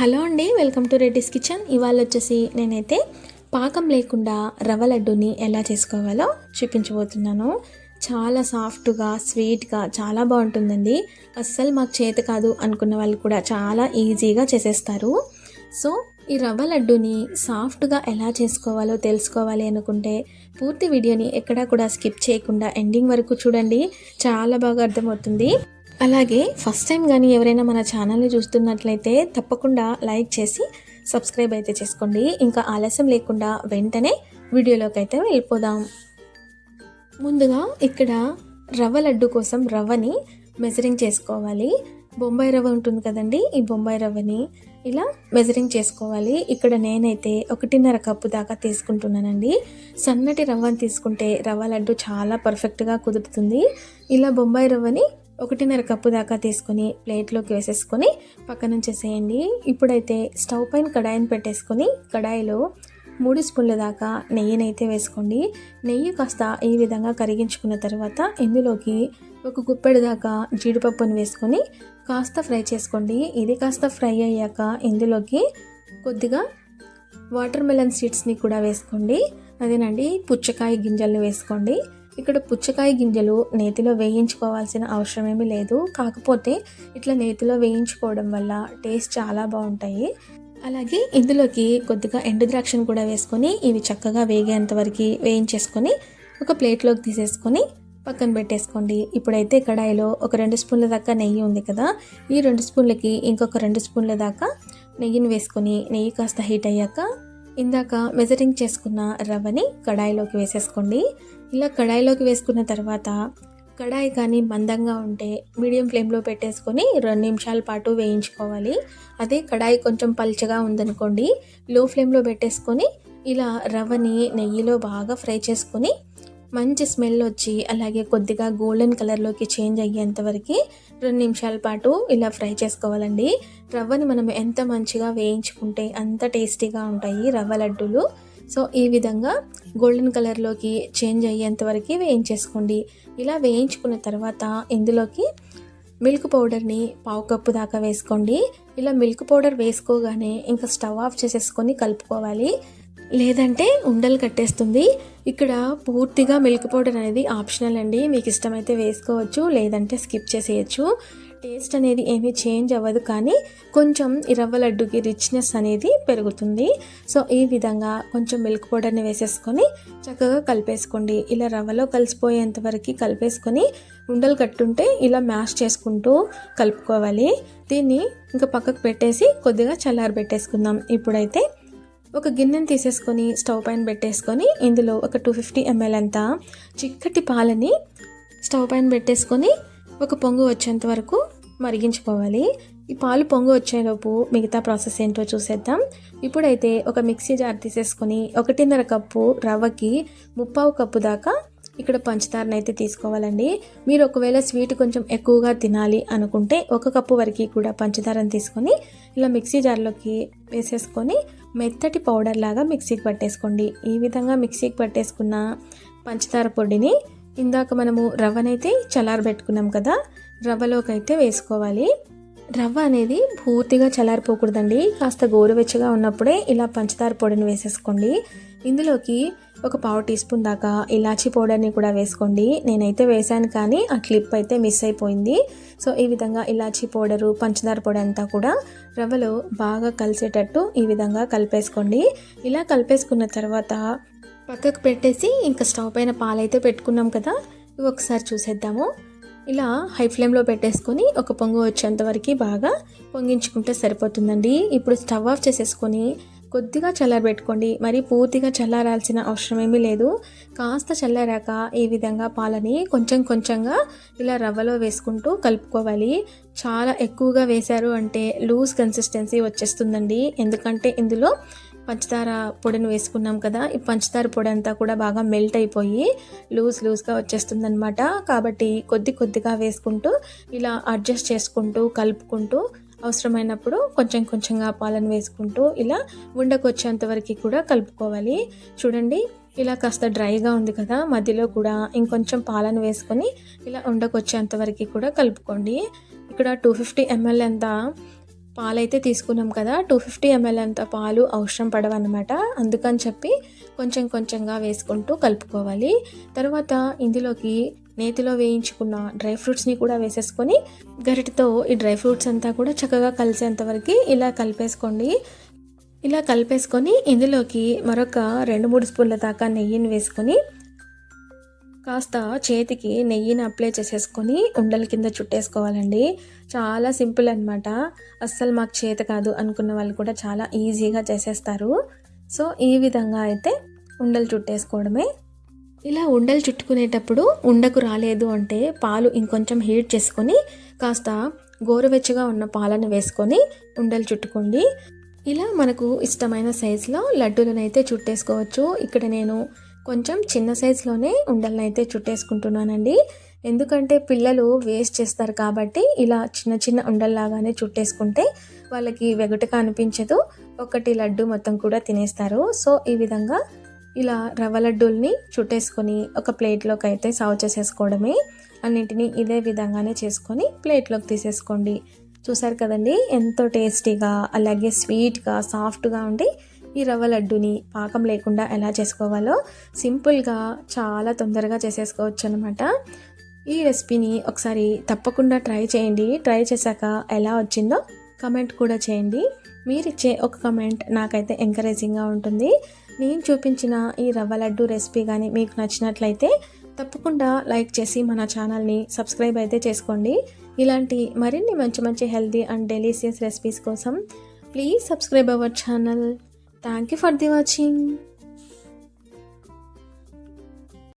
Hello అండి welcome to Reddy's kitchen. ఇవాళ వచ్చేసి నేనైతే పాకం లేకుండా రవ్వ లడ్డూని ఎలా చేసుకోవాలో చూపించబోతున్నాను. చాలా సాఫ్ట్గా స్వీట్గా చాలా బాగుంటుందండి. అస్సలు మాకు చేత కాదు అనుకున్న వాళ్ళు కూడా చాలా ఈజీగా చేసేస్తారు. సో ఈ రవ్వ లడ్డూని సాఫ్ట్గా ఎలా చేసుకోవాలో తెలుసుకోవాలి అనుకుంటే పూర్తి వీడియోని ఎక్కడా కూడా స్కిప్ చేయకుండా ఎండింగ్ వరకు చూడండి. చాలా బాగా అర్థమవుతుంది. అలాగే ఫస్ట్ టైం కానీ ఎవరైనా మన ఛానల్ని చూస్తున్నట్లయితే తప్పకుండా లైక్ చేసి సబ్స్క్రైబ్ అయితే చేసుకోండి. ఇంకా ఆలస్యం లేకుండా వెంటనే వీడియోలోకి అయితే వెళ్ళిపోదాం. ముందుగా ఇక్కడ రవ్వ లడ్డు కోసం రవ్వని మెజరింగ్ చేసుకోవాలి. బొంబాయి రవ్వ ఉంటుంది కదండి ఈ బొంబాయి రవ్వని ఇలా మెజరింగ్ చేసుకోవాలి. ఇక్కడ నేనైతే ఒకటిన్నర కప్పు దాకా తీసుకుంటున్నానండి. సన్నటి రవ్వని తీసుకుంటే రవ్వ లడ్డు చాలా పర్ఫెక్ట్గా కుదురుతుంది. ఇలా బొంబాయి రవ్వని ఒకటిన్నర కప్పు దాకా తీసుకొని ప్లేట్లోకి వేసేసుకొని పక్కన ఉంచేసేయండి. ఇప్పుడైతే స్టవ్ పైన కడాయిని పెట్టేసుకొని కడాయిలో మూడు స్పూన్ల దాకా నెయ్యినైతే వేసుకోండి. నెయ్యి కాస్త ఈ విధంగా కరిగించుకున్న తర్వాత ఇందులోకి ఒక గుప్పెడు దాకా జీడిపప్పును వేసుకొని కాస్త ఫ్రై చేసుకోండి. ఇది కాస్త ఫ్రై అయ్యాక ఇందులోకి కొద్దిగా వాటర్ మెలన్ సీడ్స్ని కూడా వేసుకోండి. అదేనండి పుచ్చకాయ గింజల్ని వేసుకోండి. ఇక్కడ పుచ్చకాయ గింజలు నేతిలో వేయించుకోవాల్సిన అవసరం ఏమీ లేదు. కాకపోతే ఇట్లా నేతిలో వేయించుకోవడం వల్ల టేస్ట్ చాలా బాగుంటాయి. అలాగే ఇందులోకి కొద్దిగా ఎండు ద్రాక్షను కూడా వేసుకొని ఇవి చక్కగా వేగేంత వరకు వేయించేసుకొని ఒక ప్లేట్లోకి తీసేసుకొని పక్కన పెట్టేసుకోండి. ఇప్పుడైతే కడాయిలో ఒక రెండు స్పూన్ల దాకా నెయ్యి ఉంది కదా. ఈ రెండు స్పూన్లకి ఇంకొక రెండు స్పూన్ల దాకా నెయ్యిని వేసుకొని నెయ్యి కాస్త హీట్ అయ్యాక ఇందాక మెజరింగ్ చేసుకున్న రవ్వని కడాయిలోకి వేసేసుకోండి. ఇలా కడాయిలోకి వేసుకున్న తర్వాత కడాయి కానీ మందంగా ఉంటే మీడియం ఫ్లేమ్లో పెట్టేసుకొని రెండు నిమిషాల పాటు వేయించుకోవాలి. అదే కడాయి కొంచెం పల్చగా ఉందనుకోండి లో ఫ్లేమ్లో పెట్టేసుకొని ఇలా రవ్వని నెయ్యిలో బాగా ఫ్రై చేసుకొని మంచి స్మెల్ వచ్చి అలాగే కొద్దిగా గోల్డెన్ కలర్లోకి చేంజ్ అయ్యేంత వరకు రెండు నిమిషాల పాటు ఇలా ఫ్రై చేసుకోవాలండి. రవ్వని మనం ఎంత మంచిగా వేయించుకుంటే అంత టేస్టీగా ఉంటాయి రవ్వ లడ్డూలు. సో ఈ విధంగా గోల్డెన్ కలర్లోకి చేంజ్ అయ్యేంత వరకు వేయించేసుకోండి. ఇలా వేయించుకున్న తర్వాత ఇందులోకి మిల్క్ పౌడర్ని పావు కప్పు దాకా వేసుకోండి. ఇలా మిల్క్ పౌడర్ వేసుకోగానే ఇంకా స్టవ్ ఆఫ్ చేసేసుకొని కలుపుకోవాలి. లేదంటే ఉండలు కట్టేస్తుంది. ఇక్కడ పూర్తిగా మిల్క్ పౌడర్ అనేది ఆప్షనల్ అండి. మీకు ఇష్టమైతే వేసుకోవచ్చు లేదంటే స్కిప్ చేసేయచ్చు. టేస్ట్ అనేది ఏమీ చేంజ్ అవ్వదు కానీ కొంచెం ఈ రవ్వ లడ్డుకి రిచ్నెస్ అనేది పెరుగుతుంది. సో ఈ విధంగా కొంచెం మిల్క్ పౌడర్ని వేసేసుకొని చక్కగా కలిపేసుకోండి. ఇలా రవ్వలో కలిసిపోయేంత వరకు కలిపేసుకొని ఉండలు కట్టుంటే ఇలా మ్యాష్ చేసుకుంటూ కలుపుకోవాలి. దీన్ని ఇంకా పక్కకు పెట్టేసి కొద్దిగా చల్లారి పెట్టేసుకుందాం ఇప్పుడైతే ఒక గిన్నెని తీసేసుకొని స్టవ్ పైన పెట్టేసుకొని ఇందులో ఒక టూ ఫిఫ్టీ ఎంఎల్ అంతా చిక్కటి పాలని స్టవ్ పైన పెట్టేసుకొని ఒక పొంగు వచ్చేంత వరకు మరిగించుకోవాలి. ఈ పాలు పొంగు వచ్చేలోపు మిగతా ప్రాసెస్ ఏంటో చూసేద్దాం. ఇప్పుడైతే ఒక మిక్సీ జార్ తీసేసుకొని ఒకటిన్నర కప్పు రవ్వకి ముప్పావు కప్పు దాకా ఇక్కడ పంచదారని అయితే తీసుకోవాలండి. మీరు ఒకవేళ స్వీట్ కొంచెం ఎక్కువగా తినాలి అనుకుంటే ఒక కప్పు వరకు కూడా పంచదారని తీసుకొని ఇలా మిక్సీ జార్లోకి వేసేసుకొని మెత్తటి పౌడర్ లాగా మిక్సీకి పట్టేసుకోండి. ఈ విధంగా మిక్సీకి పట్టేసుకున్న పంచదార పొడిని ఇందాక మనము రవ్వనైతే చల్లారబెట్టుకున్నాం కదా రవ్వలోకి అయితే వేసుకోవాలి. రవ్వ అనేది పూర్తిగా చల్లారిపోకూడదండి. కాస్త గోరువెచ్చగా ఉన్నప్పుడే ఇలా పంచదార పొడిని వేసేసుకోండి. ఇందులోకి ఒక పావు టీ స్పూన్ దాకా ఇలాచీ పౌడర్ని కూడా వేసుకోండి. నేనైతే వేశాను కానీ ఆ క్లిప్ అయితే మిస్ అయిపోయింది. సో ఈ విధంగా ఇలాచీ పౌడరు పంచదార పొడి అంతా కూడా రవ్వలో బాగా కలిసేటట్టు ఈ విధంగా కలిపేసుకోండి. ఇలా కలిపేసుకున్న తర్వాత పక్కకు పెట్టేసి ఇంకా స్టవ్ పైన పాలైతే పెట్టుకున్నాం కదా ఇవి ఒకసారి చూసేద్దాము. ఇలా హై ఫ్లేమ్లో పెట్టేసుకొని ఒక పొంగు వచ్చేంత వరకు బాగా పొంగించుకుంటే సరిపోతుందండి. ఇప్పుడు స్టవ్ ఆఫ్ చేసేసుకొని కొద్దిగా చల్లారబెట్టుకోండి. మరి పూర్తిగా చల్లారాల్సిన అవసరం ఏమీ లేదు. కాస్త చల్లారాక ఈ విధంగా పాలని కొంచెం కొంచెంగా ఇలా రవ్వలో వేసుకుంటూ కలుపుకోవాలి. చాలా ఎక్కువగా వేశారు అంటే లూజ్ కన్సిస్టెన్సీ వచ్చేస్తుందండి. ఎందుకంటే ఇందులో పంచదార పొడిని వేసుకున్నాం కదా ఈ పంచదార పొడి అంతా కూడా బాగా మెల్ట్ అయిపోయి లూజ్ లూజ్గా వచ్చేస్తుందనమాట కాబట్టి కొద్ది కొద్దిగా వేసుకుంటూ ఇలా అడ్జస్ట్ చేసుకుంటూ కలుపుకుంటూ అవసరమైనప్పుడు కొంచెం కొంచెంగా పాలను వేసుకుంటూ ఇలా ఉండకొచ్చేంత వరకు కూడా కలుపుకోవాలి. చూడండి ఇలా కాస్త డ్రైగా ఉంది కదా మధ్యలో కూడా ఇంకొంచెం పాలను వేసుకొని ఇలా ఉండకొచ్చేంత వరకు కూడా కలుపుకోండి. ఇక్కడ టూ ఫిఫ్టీ ఎంఎల్ ఎంత పాలైతే తీసుకున్నాం కదా టూ ఫిఫ్టీ ఎంఎల్ అంత పాలు అవసరం పడవన్నమాట. అందుకని చెప్పి కొంచెం కొంచెంగా వేసుకుంటూ కలుపుకోవాలి. తర్వాత ఇందులోకి నేతిలో వేయించుకున్న డ్రై ఫ్రూట్స్ని కూడా వేసేసుకొని గరిటతో ఈ డ్రై ఫ్రూట్స్ అంతా కూడా చక్కగా కలిసేంతవరకు ఇలా కలిపేసుకోండి. ఇలా కలిపేసుకొని ఇందులోకి మరొక రెండు మూడు స్పూన్ల దాకా నెయ్యిని వేసుకొని కాస్త చేతికి నెయ్యిని అప్లై చేసేసుకొని ఉండల కింద చుట్టేసుకోవాలండి. చాలా సింపుల్ అనమాట అస్సలు మాకు చేత కాదు అనుకున్న వాళ్ళు కూడా చాలా ఈజీగా చేసేస్తారు. సో ఈ విధంగా అయితే ఉండలు చుట్టేసుకోవడమే ఇలా ఉండలు చుట్టుకునేటప్పుడు ఉండకు రాలేదు అంటే పాలు ఇంకొంచెం హీట్ చేసుకొని కాస్త గోరువెచ్చగా ఉన్న పాలను వేసుకొని ఉండలు చుట్టుకోండి. ఇలా మనకు ఇష్టమైన సైజులో లడ్డూలను అయితే చుట్టేసుకోవచ్చు. ఇక్కడ నేను కొంచెం చిన్న సైజులోనే ఉండలను అయితే చుట్టేసుకుంటున్నానండి. ఎందుకంటే పిల్లలు వేస్ట్ చేస్తారు కాబట్టి ఇలా చిన్న చిన్న ఉండల్లాగానే చుట్టేసుకుంటే వాళ్ళకి వెగటగా అనిపించదు. ఒకటి లడ్డు మొత్తం కూడా తినేస్తారు. సో ఈ విధంగా ఇలా రవ్వ లడ్డూల్ని చుట్టేసుకొని ఒక ప్లేట్లోకి అయితే సర్వ్ చేసేసుకోవడమే. అన్నింటినీ ఇదే విధంగానే చేసుకొని ప్లేట్లోకి తీసేసుకోండి. చూసారు కదండి? ఎంతో టేస్టీగా అలాగే స్వీట్గా సాఫ్ట్గా ఉండి ఈ రవ్వ లడ్డుని పాకం లేకుండా ఎలా చేసుకోవాలో సింపుల్గా చాలా తొందరగా చేసేసుకోవచ్చు అనమాట ఈ రెసిపీని ఒకసారి తప్పకుండా ట్రై చేయండి. ట్రై చేశాక ఎలా వచ్చిందో కమెంట్ కూడా చేయండి. మీరు ఇచ్చే ఒక కమెంట్ నాకైతే ఎంకరేజింగ్గా ఉంటుంది. నేను చూపించిన ఈ రవ్వ లడ్డు రెసిపీ కానీ మీకు నచ్చినట్లయితే తప్పకుండా లైక్ చేసి మన ఛానల్ని సబ్స్క్రైబ్ అయితే చేసుకోండి. ఇలాంటి మరిన్ని మంచి మంచి హెల్తీ అండ్ డెలీషియస్ రెసిపీస్ కోసం please subscribe our channel. Thank you for the watching.